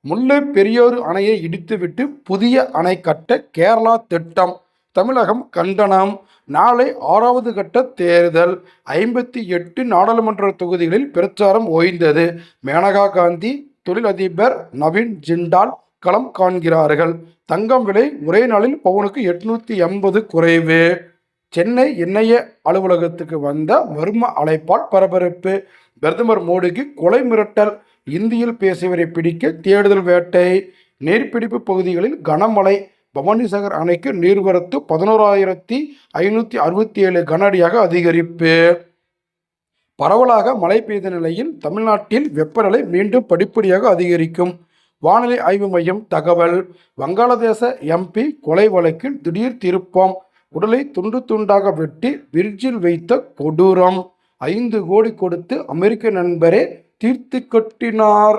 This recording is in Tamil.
முல்லை பெரியாறு அணையை இடித்துவிட்டு புதிய அணை கட்ட கேரளா திட்டம். தமிழகம் கண்டனம். நாளை ஆறாவது கட்ட தேர்தல். ஐம்பத்தி எட்டு நாடாளுமன்ற தொகுதிகளில் பிரச்சாரம் ஓய்ந்தது. மேனகா காந்தி தொழிலதிபர் நவீன் ஜிண்டால் களம் காண்கிறார்கள். தங்கம் விலை ஒரே நாளில் பவுனுக்கு எட்நூற்றி எண்பது குறைவு. சென்னை எண்ணெய அலுவலகத்துக்கு வந்த மர்ம அழைப்பால் பரபரப்பு. பிரதமர் மோடிக்கு கொலை மிரட்டல். இந்தியில் பேசியவரை பிடிக்க தேடுதல் வேட்டை. நீர்பிடிப்பு பகுதிகளில் கனமழை. பவானிசாகர் அணைக்கு நீர்வரத்து பதினோராயிரத்தி ஐநூற்றி அறுபத்தி ஏழு கன அடியாக அதிகரிப்பு. பரவலாக மழை பெய்த நிலையில் தமிழ்நாட்டில் வெப்பநிலை மீண்டும் படிப்படியாக அதிகரிக்கும். வானிலை ஆய்வு மையம் தகவல். வங்காளதேச எம்பி கொலை வழக்கில் திடீர் திருப்பம். உடலை துண்டு துண்டாக வெட்டி பிரிட்ஜில் வைத்த கொடூரம். ஐந்து கோடி கொடுத்து அமெரிக்க நண்பரே தீர்த்து கட்டினார்.